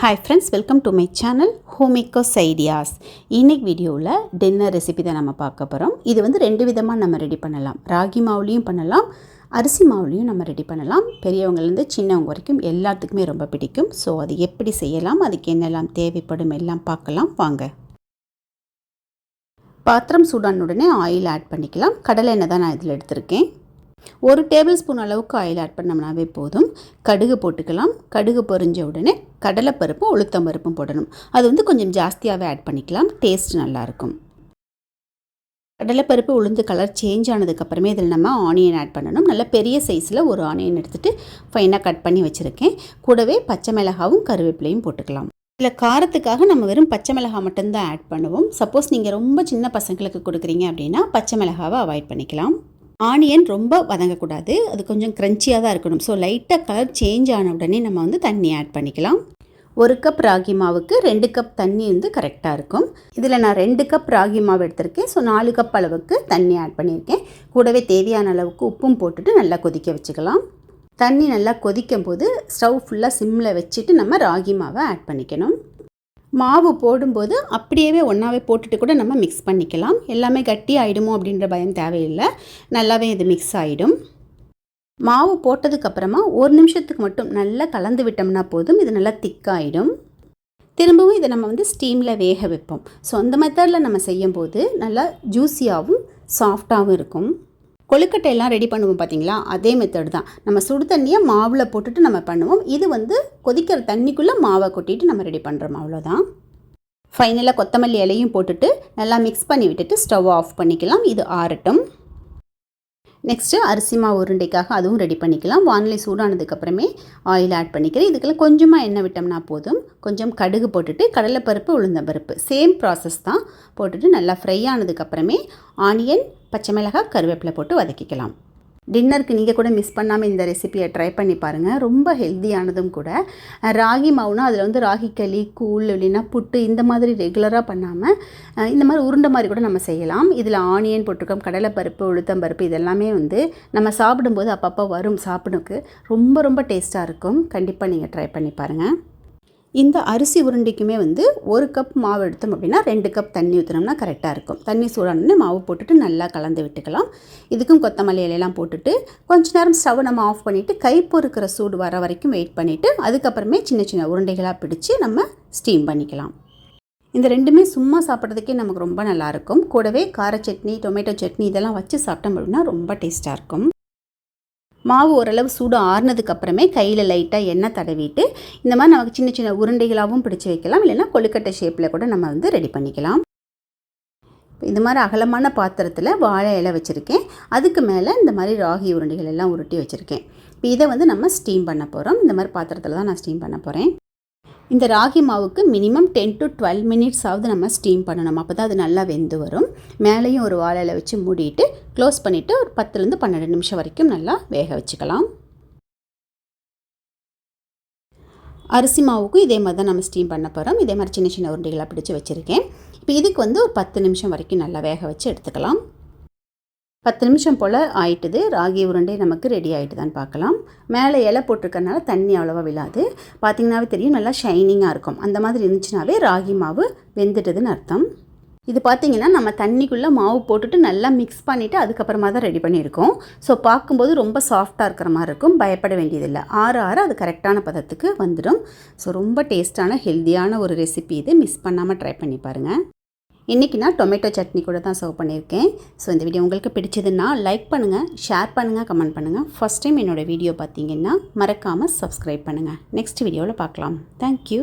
Hi friends welcome to my channel homemakers ideas இன்னைக்கு வீடியோவில் dinner recipe தான் நம்ம பார்க்க போகிறோம் இது வந்து ரெண்டு விதமாக நம்ம ரெடி பண்ணலாம். ராகி மாவுலேயும் பண்ணலாம் அரிசி மாவுலேயும் நம்ம ரெடி பண்ணலாம். பெரியவங்கலேருந்து சின்னவங்க வரைக்கும் எல்லாத்துக்குமே ரொம்ப பிடிக்கும். ஸோ அது எப்படி செய்யலாம் அதுக்கு என்னெல்லாம் தேவைப்படும் எல்லாம் பார்க்கலாம். வாங்க. பாத்திரம் சூடான உடனே ஆயில் ஆட் பண்ணிக்கலாம். கடலை எண்ணெய் தான் நான் இதில் எடுத்திருக்கேன். ஒரு டேபிள் ஸ்பூன் அளவுக்கு ஆயில் ஆட் பண்ணோம்னாவே போதும். கடுகு போட்டுக்கலாம். கடுகு பொரிஞ்ச உடனே கடலைப்பருப்பும் உளுத்தம் பருப்பும் போடணும். அது வந்து கொஞ்சம் ஜாஸ்தியாகவே ஆட் பண்ணிக்கலாம். டேஸ்ட் நல்லாயிருக்கும். கடலைப்பருப்பு உளுந்து கலர் சேஞ்ச் ஆனதுக்கப்புறமே இதில் நம்ம ஆனியன் ஆட் பண்ணணும். நல்ல பெரிய சைஸில் ஒரு ஆனியன் எடுத்துகிட்டு ஃபைனாக கட் பண்ணி வச்சுருக்கேன். கூடவே பச்சை மிளகாவும் கருவேப்பிலையும் போட்டுக்கலாம். இதில் காரத்துக்காக நம்ம வெறும் பச்சை மிளகா மட்டும்தான் ஆட் பண்ணுவோம். சப்போஸ் நீங்கள் ரொம்ப சின்ன பசங்களுக்கு கொடுக்குறீங்க அப்படின்னா பச்சை மிளகாவை அவாய்ட் பண்ணிக்கலாம். ஆனியன் ரொம்ப வதங்கக்கூடாது. அது கொஞ்சம் க்ரன்ச்சியாக தான் இருக்கணும். ஸோ லைட்டாக கலர் சேஞ்ச் ஆன உடனே நம்ம வந்து தண்ணி ஆட் பண்ணிக்கலாம். ஒரு கப் ராகி மாவுக்கு ரெண்டு கப் தண்ணி வந்து கரெக்டாக இருக்கும். இதில் நான் ரெண்டு கப் ராகி மாவு எடுத்திருக்கேன். ஸோ நாலு கப் அளவுக்கு தண்ணி ஆட் பண்ணியிருக்கேன். கூடவே தேவையான அளவுக்கு உப்பும் போட்டுட்டு நல்லா கொதிக்க வச்சுக்கலாம். தண்ணி நல்லா கொதிக்கும் போது ஸ்டவ் ஃபுல்லாக சிம்மில் வச்சுட்டு நம்ம ராகி மாவை ஆட் பண்ணிக்கணும். மாவு போடும்போது அப்படியே ஒன்றாவே போட்டுட்டு கூட நம்ம மிக்ஸ் பண்ணிக்கலாம். எல்லாமே கட்டி ஆகிடுமோ அப்படின்ற பயம் தேவையில்லை. நல்லாவே இது மிக்ஸ் ஆகிடும் மாவு போட்டதுக்கப்புறமா ஒரு நிமிஷத்துக்கு மட்டும் நல்லா கலந்து விட்டோம்னா போதும். இது நல்லா திக்காகிடும் திரும்பவும் இதை நம்ம வந்து ஸ்டீமில் வேக வைப்போம். ஸோ அந்த மெத்தடில் நம்ம செய்யும்போது நல்லா ஜூஸியாகவும் சாஃப்டாகவும் இருக்கும். கொழுக்கட்டையெல்லாம் ரெடி பண்ணுவோம் பார்த்தீங்களா? அதே மெத்தட் தான். நம்ம சுடு தண்ணியை மாவில் போட்டுட்டு நம்ம பண்ணுவோம். இது வந்து கொதிக்கிற தண்ணிக்குள்ளே மாவை கொட்டிட்டு நம்ம ரெடி பண்ணுறோம் அவ்வளோதான். ஃபைனலாக கொத்தமல்லி இலையும் போட்டுட்டு நல்லா மிக்ஸ் பண்ணி விட்டுட்டு ஸ்டவ் ஆஃப் பண்ணிக்கலாம். இது ஆறட்டும். நெக்ஸ்ட்டு அரிசி மாவு உருண்டைக்காக அதுவும் ரெடி பண்ணிக்கலாம். வானிலை சூடானதுக்கப்புறமே ஆயில் ஆட் பண்ணிக்கிறேன். இதுக்கெல்லாம் கொஞ்சமாக எண்ணெய் விட்டோம்னா போதும். கொஞ்சம் கடுகு போட்டுட்டு கடலைப்பருப்பு உளுந்தம்பருப்பு. சேம் ப்ராசஸ் தான். போட்டுட்டு நல்லா ஃப்ரை ஆனதுக்கப்புறமே ஆனியன் பச்சை மிளகாய் கருவேப்பிலை போட்டு வதக்கிக்கலாம். டின்னருக்கு நீங்கள் கூட மிஸ் பண்ணாமல் இந்த ரெசிபியை ட்ரை பண்ணி பாருங்கள் ரொம்ப ஹெல்த்தியானதும் கூட. ராகி மாவுனா அதில் வந்து ராகி களி கூழ் இல்லைன்னா புட்டு இந்த மாதிரி ரெகுலராக பண்ணாமல் இந்த மாதிரி உருண்டை மாதிரி கூட நம்ம செய்யலாம். இதில் ஆனியன் போட்டிருக்கோம் கடலைப்பருப்பு உளுத்தம்பருப்பு இதெல்லாமே வந்து நம்ம சாப்பிடும்போது அப்பப்போ வரும் சாப்பிடுக்கு ரொம்ப ரொம்ப டேஸ்ட்டாக இருக்கும். கண்டிப்பாக நீங்கள் ட்ரை பண்ணி பாருங்கள் இந்த அரிசி உருண்டைக்குமே வந்து ஒரு கப் மாவு எடுத்தோம் அப்படின்னா ரெண்டு கப் தண்ணி ஊற்றினோம்னா கரெக்டாக இருக்கும். தண்ணி சூடானே மாவு போட்டுட்டு நல்லா கலந்து விட்டுக்கலாம். இதுக்கும் கொத்தமல்லி இலையெல்லாம் போட்டுட்டு கொஞ்ச நேரம் ஸ்டவ் நம்ம ஆஃப் பண்ணிவிட்டு கை பொறுக்கிற சூடு வர வரைக்கும் வெயிட் பண்ணிவிட்டு அதுக்கப்புறமே சின்ன சின்ன உருண்டைகளாக பிடிச்சி நம்ம ஸ்டீம் பண்ணிக்கலாம். இந்த ரெண்டுமே சும்மா சாப்பிட்றதுக்கே நமக்கு ரொம்ப நல்லாயிருக்கும் கூடவே கார சட்னி டொமேட்டோ சட்னி இதெல்லாம் வச்சு சாப்பிட்டோம் அப்படின்னா ரொம்ப டேஸ்ட்டாக இருக்கும். மாவு ஓரளவு சூடு ஆறுனதுக்கு அப்புறமே கையில் லைட்டாக எண்ணெய் தடவிட்டு இந்த மாதிரி நமக்கு சின்ன சின்ன உருண்டைகளாகவும் பிடிச்சி வைக்கலாம். இல்லைன்னா கொழுக்கட்டை ஷேப்பில் கூட நம்ம வந்து ரெடி பண்ணிக்கலாம். இந்த மாதிரி அகலமான பாத்திரத்தில் வாழை இலை வச்சுருக்கேன். அதுக்கு மேலே இந்த மாதிரி ராகி உருண்டைகள் எல்லாம் உருட்டி வச்சுருக்கேன். இப்போ இதை வந்து நம்ம ஸ்டீம் பண்ண போகிறோம் இந்த மாதிரி பாத்திரத்தில் தான் நான் ஸ்டீம் பண்ண போகிறேன் இந்த ராகி மாவுக்கு minimum ten to twelve minutes ஆகுது நம்ம ஸ்டீம் பண்ணணும். அப்போ தான் அது நல்லா வெந்து வரும். மேலேயும் ஒரு வாழையில் வச்சு மூடிட்டு க்ளோஸ் பண்ணிவிட்டு ஒரு பத்துலேருந்து பன்னெண்டு நிமிஷம் வரைக்கும் நல்லா வேக வச்சுக்கலாம். அரிசி மாவுக்கும் இதே மாதிரி தான் நம்ம ஸ்டீம் பண்ண போகிறோம் இதே மாதிரி சின்ன சின்ன உருண்டைகளாக பிடிச்சி வச்சுருக்கேன். இப்போ இதுக்கு வந்து ஒரு பத்து நிமிஷம் வரைக்கும் நல்லா வேக வச்சு எடுத்துக்கலாம். பத்து நிமிஷம் போல் ஆயிட்டுது. ராகி உருண்டை நமக்கு ரெடி ஆகிட்டுதான்னு பார்க்கலாம். மேலே இலை போட்டிருக்கறனால தண்ணி அவ்வளோவா விழாது. பார்த்திங்கனாவே தெரியும் நல்லா ஷைனிங்காக இருக்கும். அந்த மாதிரி இருந்துச்சுனாவே ராகி மாவு வெந்துட்டதுன்னு அர்த்தம். இது பார்த்திங்கன்னா நம்ம தண்ணிக்குள்ளே மாவு போட்டுட்டு நல்லா மிக்ஸ் பண்ணிவிட்டு அதுக்கப்புறமா தான் ரெடி பண்ணியிருக்கோம். ஸோ பார்க்கும்போது ரொம்ப சாஃப்டாக இருக்கிற மாதிரி இருக்கும். பயப்பட வேண்டியதில்லை. ஆறு ஆறு அது கரெக்டான பதத்துக்கு வந்துடும். ஸோ ரொம்ப டேஸ்ட்டான ஹெல்த்தியான ஒரு ரெசிபி இது. மிஸ் பண்ணாமல் ட்ரை பண்ணி பாருங்கள் இன்றைக்கி நான் டொமேட்டோ சட்னி கூட தான் சர்வ் பண்ணியிருக்கேன். ஸோ இந்த வீடியோ உங்களுக்கு பிடிச்சதுன்னா லைக் பண்ணுங்கள் ஷேர் பண்ணுங்கள் கமெண்ட் பண்ணுங்கள் ஃபஸ்ட் டைம் என்னோடய வீடியோ பார்த்தீங்கன்னா மறக்காமல் சப்ஸ்கிரைப் பண்ணுங்கள் நெக்ஸ்ட் வீடியோவில் பார்க்கலாம். தேங்க்யூ